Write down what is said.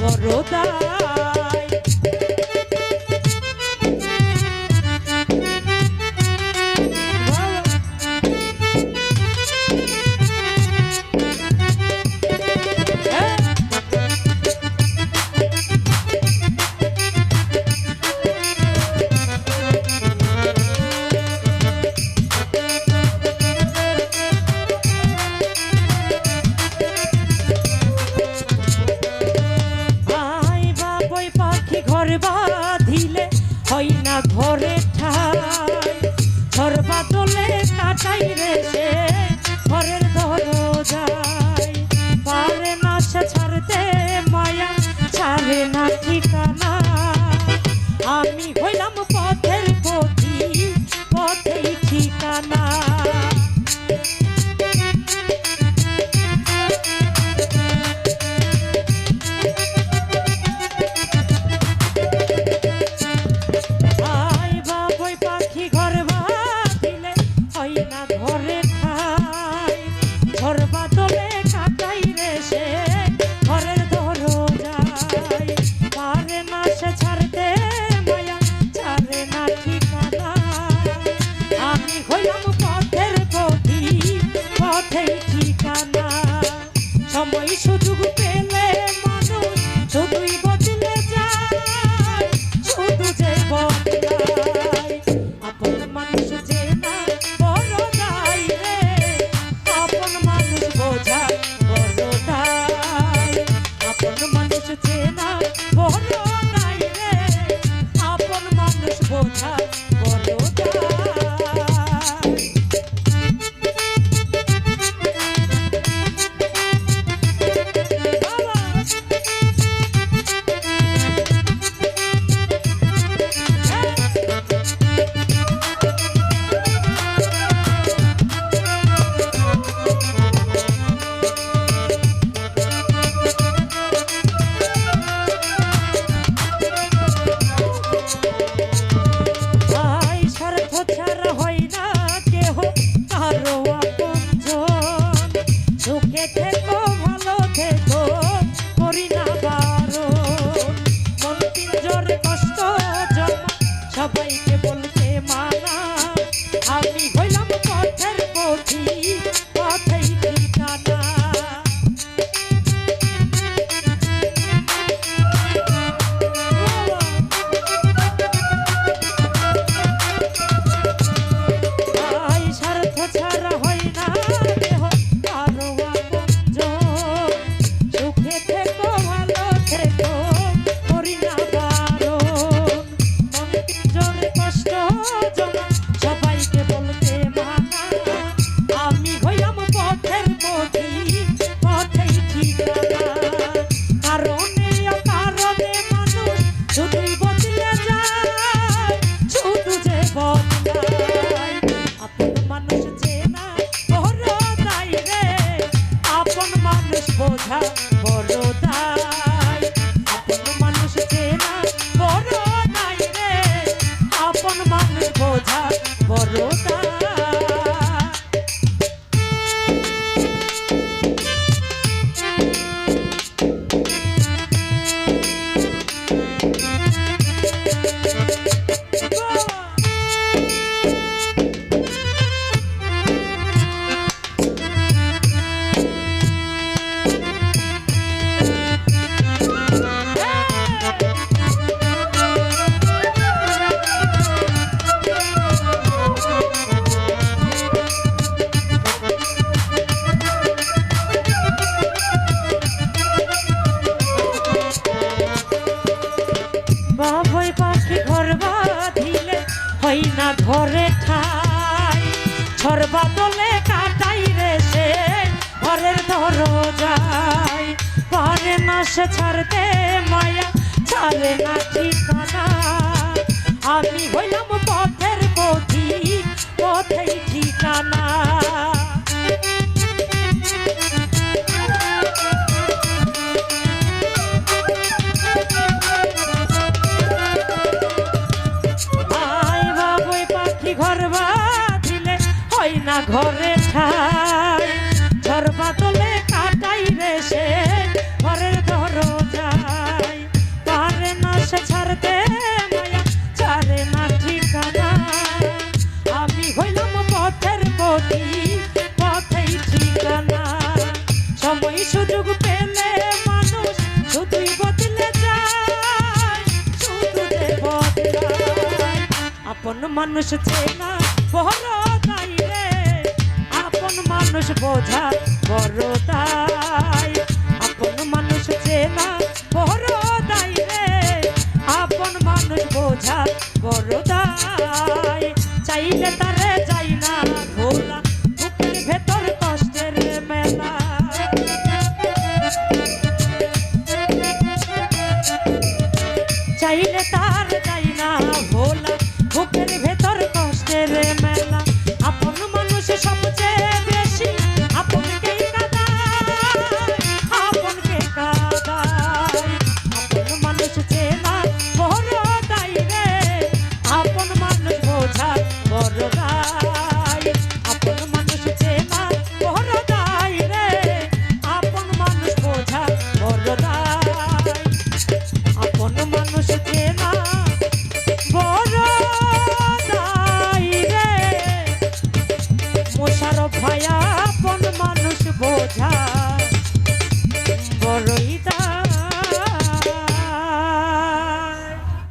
বড়দার না। বাবুই পাখি ঘর বাঁধিলে হই না ঘরে ঠাই। ছরবা বাদলে কাটাই রে সে ঘরের যায় পারে না সে ছাড়তে মায়া ছাড়ে না আপন মানুষ চেনা, বড় তাই রে। আপন মানুষ বোঝা বড় তাই। আপন মানুষ চেনা, বড় তাই রে। আপন মানুষ বোঝা বড় তাই। চাইলে তারে জোগাড়